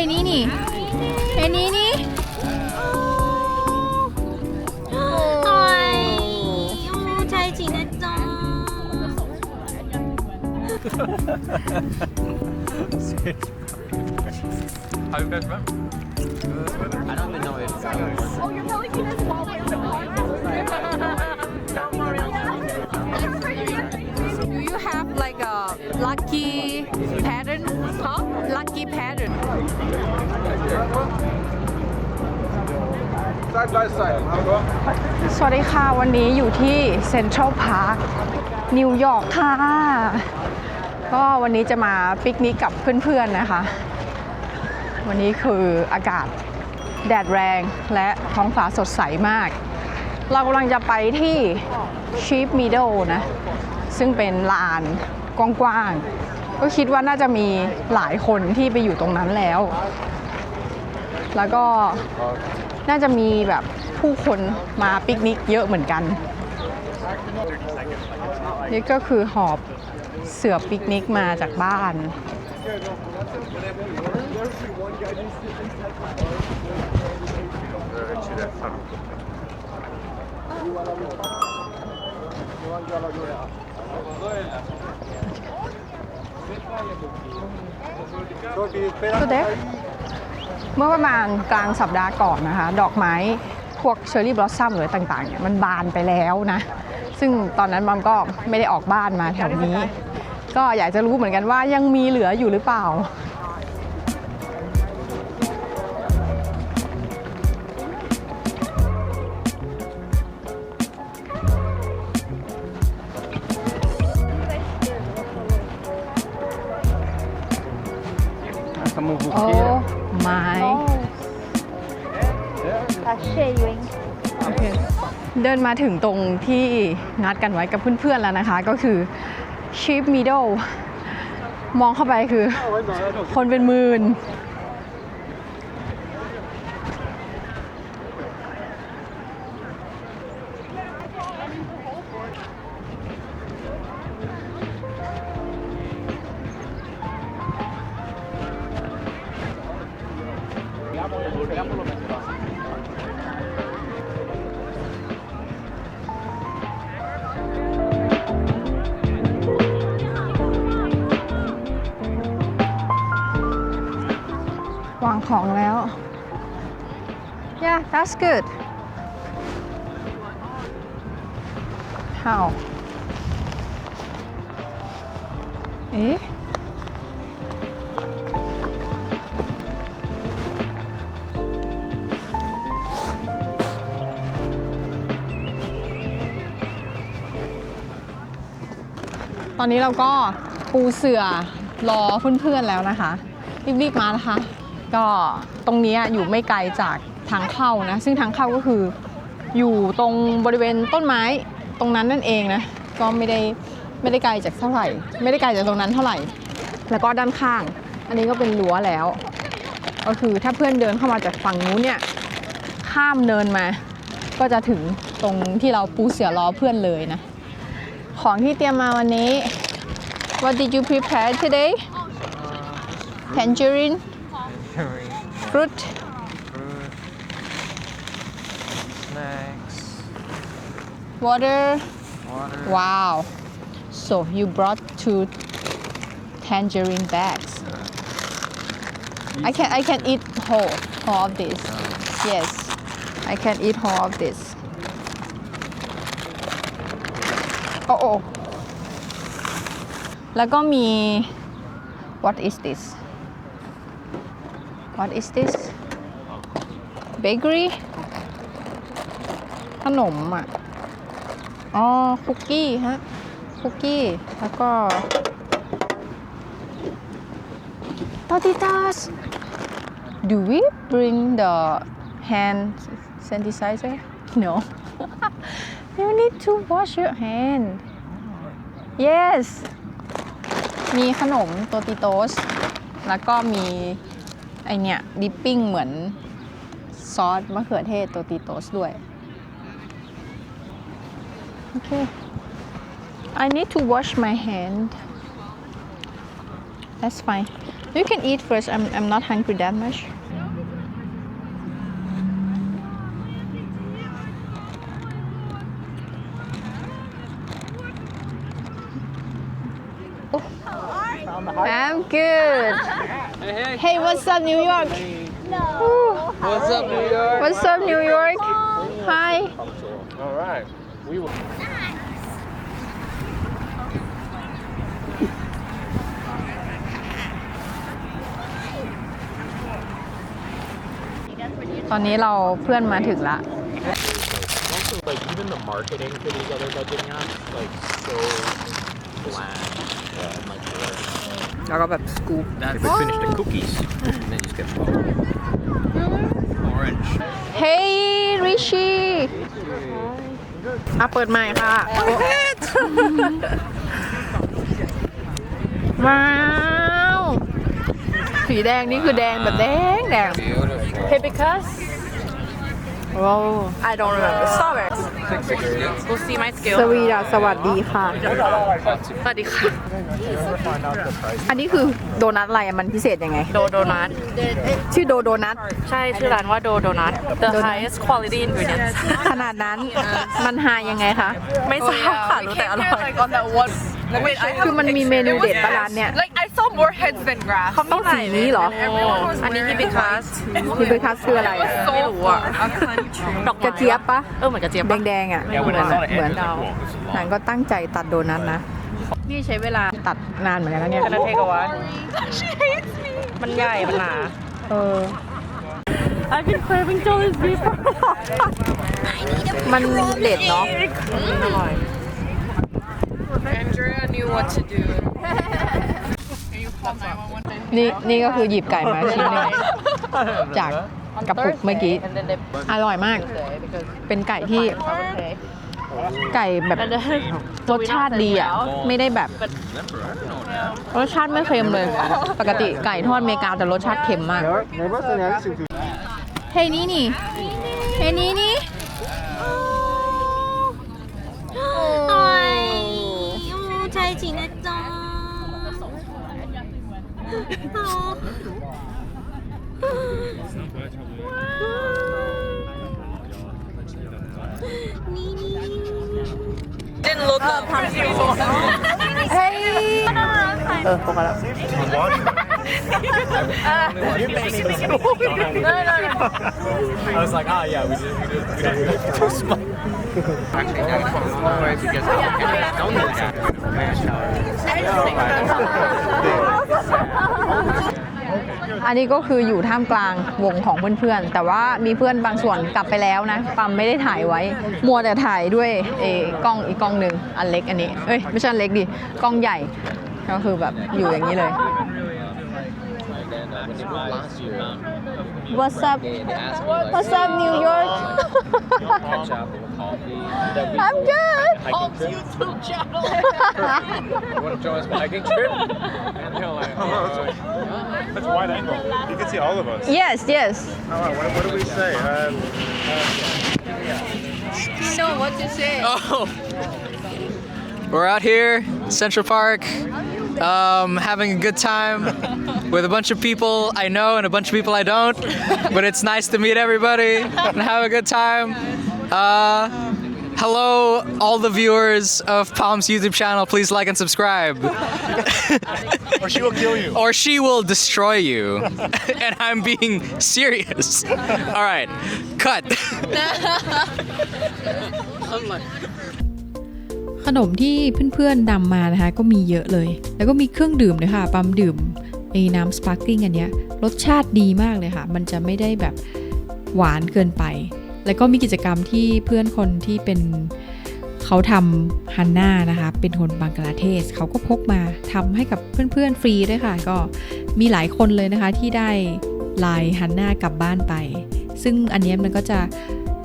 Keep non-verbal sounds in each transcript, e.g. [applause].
ฮ้ยนี่นี่เฮ้ยนี่นี่โอ้ยโอ้ใจจริงนะจ๊ะ How you guys from? I don't even know if Do Side by side. สวัสดีค่ะ วันนี้อยู่ที่เซ็นทรัลพาร์คนิวยอร์กค่ะ ก็วันนี้จะมาปิกนิกกับเพื่อนๆนะคะ วันนี้คืออากาศแดดแรงและท้องฟ้าสดใสมาก เรากำลังจะไปที่ Sheep Meadow นะ ซึ่งเป็นลานกว้างๆ ก็คิดว่าน่าจะมีหลายคนที่ไปอยู่ตรงนั้นแล้ว แล้วก็ น่าจะมีแบบผู้คนมาปิกนิกเยอะเหมือนกัน นี่ก็คือหอบเสือปิกนิกมาจากบ้านก็เด็ก เมื่อประมาณกลางสัปดาห์ก่อนนะคะ ดอกไม้พวกเชอร์รี่บลอสซัมหรือต่างๆเนี่ยมันบานไปแล้วนะ ซึ่งตอนนั้นมัมก็ไม่ได้ออกบ้านมาแถวนี้ ก็อยากจะรู้เหมือนกันว่ายังมีเหลืออยู่หรือเปล่า ไม้ tá cheio hein โอเคเดินมาถึงตรงที่นัดกันไว้กับเพื่อนๆแล้วนะคะ ก็คือชีฟมิดเดิลมองเข้าไปคือ คนเป็นหมื่น that's good how เอ๊ะ ตอนนี้เราก็ปูเสือรอเพื่อนๆแล้วนะคะ รีบๆมานะคะ ก็ตรงเนี้ยอยู่ไม่ไกลจากทางเข้านะ ซึ่งทางเข้าก็คืออยู่ตรงบริเวณต้นไม้ตรงนั้นนั่นเองนะ ก็ไม่ได้ไม่ได้ไกลจากเท่าไหร่ ไม่ได้ไกลจากตรงนั้นเท่าไหร่ แล้วก็ด้านข้าง อันนี้ก็เป็นรั้วแล้ว ก็คือถ้าเพื่อนเดินเข้ามาจากฝั่งนู้นเนี่ยข้ามเนินมา ก็จะถึงตรงที่เราปูเสือรอเพื่อนเลยนะ ของที่เตรียมมาวันนี้ What did you prepare today Tangerine fruit Fruit. Snacks. water Water. wow so you brought two tangerine bags I can I can eat whole whole of this yes I can eat whole of this โอ้โอ้แล้วก็มี what is this what is this bakery ขนมอะ อ๋อ คุกกี้ฮะ คุกกี้ แล้วก็ตอติตัส Do we bring the hand sanitizer? No. you need to wash your hand. Yes. มีขนมโตติโตส แล้วก็มี ไอเนี่ยดิปปิ้งเหมือนซอสมะเขือเทศโตติโตสด้วย Okay. I need to wash my hand. That's fine. You can eat first. I'm I'm not hungry that much. Oh. I'm good. Hey, hey. Hey, what's up, New York? No. What's up, New York? What's up, New York? Hi. All right. We will. ตอนนี้เราเพื่อนมาถึงละ Also, like even the marketing for these other budgeting apps, like so bland. Yeah, and like boring. แล้วก็แบบสกู๊ป If we finish the cookies, and then you just get orange. Hey Rishi อ่ะเปิดใหม่ค่ะ ว้าว สีแดงนี่คือแดงแบบแดงแดง Beautiful. Hibiscus? [laughs] ว้าว I don't remember. Strawberries. We'll see my ส skill. วีดาสวัสดีค่ะ สวัสดีค่ะ อันนี้คือโดนัทอะไรอะมันพิเศษยังไง โดโดนัท ชื่อโดโดนัท ใช่ชื่อร้านว่าโดโดนัท The highest quality ingredients ขนาดนั้นมันหายังไงคะ ไม่ทราบค่ะรู้แต่อร่อย Wait, I คือมันมีเมนูเด็ดปะร้านเนี่ย Like I saw more heads than grass. ต้องสีนี้เหรออันนี้ฮิบิคัสฮิเบคัสคืออะไรอะไม่รู้อะ ดอกไม้กระเจี๊ยบปะ เออเหมือนกระเจี๊ยบปะแดงๆอะ Yeah, เหมื when อน I saw the เหมือน end, I was like, whoa, this is นาง long. ก็ตั้งใจตัดโดนัทนะ นี่ใช้เวลาตัดนานเหมือนกันนะเนี่ย กระเทกวะมันใหญ่ มันหนา เออ I've been craving jellies beef มันเด็ดเนาะอร่อย Andrea knew what to do. นี่นี่ก็คือหยิบไก่มาชิ้นหนึงจากกระปุกเมื่อกี้ อร่อยมาก เป็นไก่ที่ไก่แบบรสชาติดีอะ ไม่ได้แบบ รสชาติไม่เค็มเลย ปกติไก่ทอดอเมริกาแต่รสชาติเค็มมาก เฮ้ยนี่นี่เฮ้ยนี่นี่โอ้ยโอ้ใจจริงนะจ๊ะ โอ้นี่นี่ Didn't look up. เฮ้ยเออปกติ I was like, ah, yeah, we did, we did, we did, we did too small. Actually, now it's not always because I don't know that. อันนี้ก็คืออยู่ท่ามกลางวงของเพื่อนๆ แต่ว่ามีเพื่อนบางส่วนกลับไปแล้วนะ ปั๊มไม่ได้ถ่ายไว้ มัวแต่ถ่ายด้วยเออกล้องอีกกล้องหนึ่งอันเล็กอันนี้ เอ้ย ไม่ใช่อันเล็กดิ กล้องใหญ่ ก็คือแบบอยู่อย่างนี้เลย Last year, What's up they, they asked me like, What's up New York catch up or coffee. That we I'm good hiking trip. [laughs] you want to join us for hiking trip? And they're like, [laughs] oh, That's wide angle. You can see all of us. Yes yes Oh, what, what do we say? Uh, Oh, we're out here, Central Park, um, having a good time with a bunch of people I know and a bunch of people I don't. But it's nice to meet everybody and have a good time. Uh, hello, all the viewers of Palm's YouTube channel. Please like and subscribe, [laughs] or she will kill you. or she will destroy you. [laughs] and I'm being serious. All right, cut. [laughs] ขนมที่เพื่อนๆนำมานะคะก็มีเยอะเลย แล้วก็มีเครื่องดื่มด้วยค่ะปั๊มดื่มไอ้น้ำสปาร์คลิงอันเนี้ยรสชาติดีมากเลยค่ะ มันจะไม่ได้แบบหวานเกินไป แล้วก็มีกิจกรรมที่เพื่อนคนที่เป็นเขาทำฮันน่านะคะ เป็นคนบังกลาเทศเขาก็พกมาทำให้กับเพื่อนๆฟรีด้วยค่ะ ก็มีหลายคนเลยนะคะที่ได้ลายฮันน่ากลับบ้านไป ซึ่งอันนี้มันก็จะ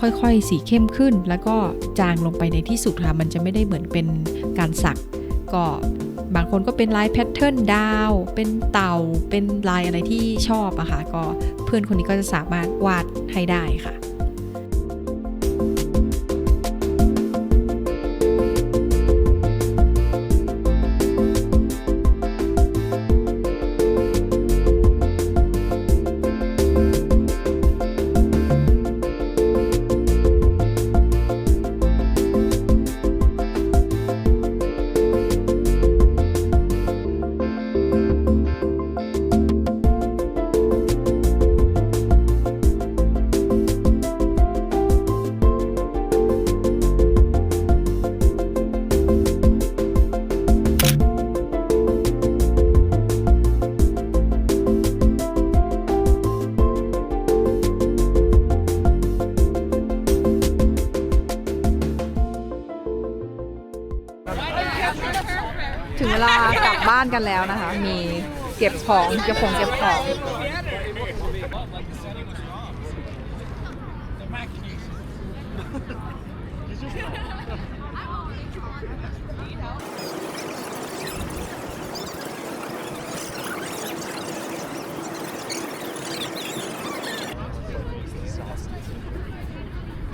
ค่อยๆ สีเข้มขึ้น แล้วก็จางลงไปในที่สุดค่ะ มันจะไม่ได้เหมือนเป็นการสัก ก็บางคนก็เป็นลายแพทเทิร์นดาว เป็นเต่า เป็นลายอะไรที่ชอบอะค่ะ ก็เพื่อนคนนี้ก็จะสามารถวาดให้ได้ค่ะานกันแล้วนะคะ มีเก็บของเก็บของเก็บของ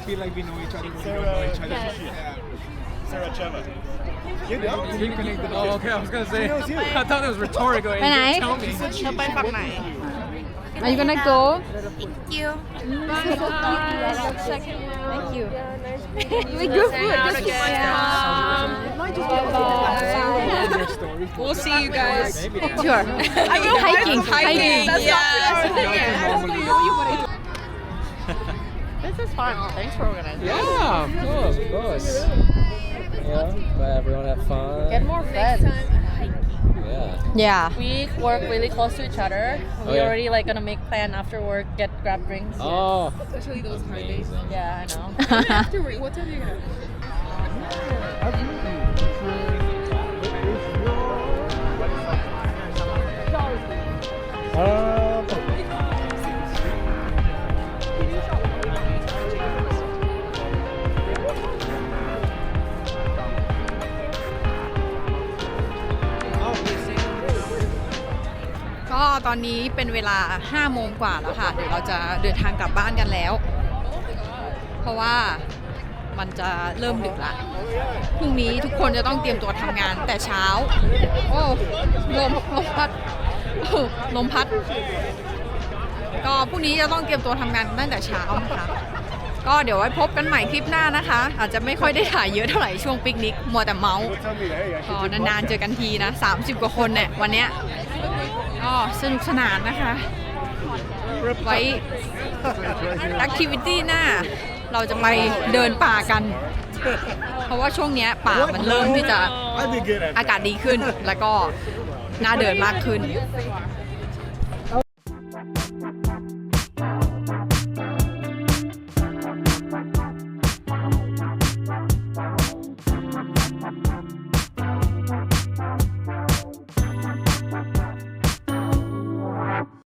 Feel like we know each other. We don't know each other. Sarah Cheva. You know? You connected. Oh, okay. I was gonna say. I thought it was rhetorical.ไปไหน Tell me. ไปฝั่งไหน Are you gonna go Thank you. Thank you [laughs] Good food. We'll see you guys. Sure hiking hiking This is fun. Thanks for organizing. Yeah, of course, of course. Yeah, but everyone have fun. Get more friends. Yeah. yeah We work really close to each other. Oh, we Okay. already like gonna make plan after work, get grab drinks. Oh. Especially those hard days. Yeah, I know. After work, what time do you have? Oh, อนนี้เป็นเวลา5โมงกว่าแล้วค่ะ เดี๋ยวเราจะเดินทางกลับบ้านกันแล้ว เพราะว่ามันจะเริ่มดึกละพรุ่งนี้ทุกคนจะต้องเตรียมตัวทำงานแต่เช้า โอ้ลมลมพัดโอ้ลมพัด ก็พรุ่งนี้จะต้องเตรียมตัวทำงานตั้งแต่เช้านะคะ ก็เดี๋ยวไว้พบกันใหม่คลิปหน้านะคะ อาจจะไม่ค่อยได้ถ่ายเยอะเท่าไหร่ช่วงปิกนิกมัวแต่เมาส์ก็นานๆเจอกันทีนะ 30 กว่าคนเนี่ยวันเนี้ยก็สนุกสนานนะคะ ไว้แอคทิวิตี้หน้า เราจะไปเดินป่ากัน เพราะว่าช่วงเนี้ยป่ามันเริ่มที่จะอากาศดีขึ้นแล้วก็น่าเดินมากขึ้น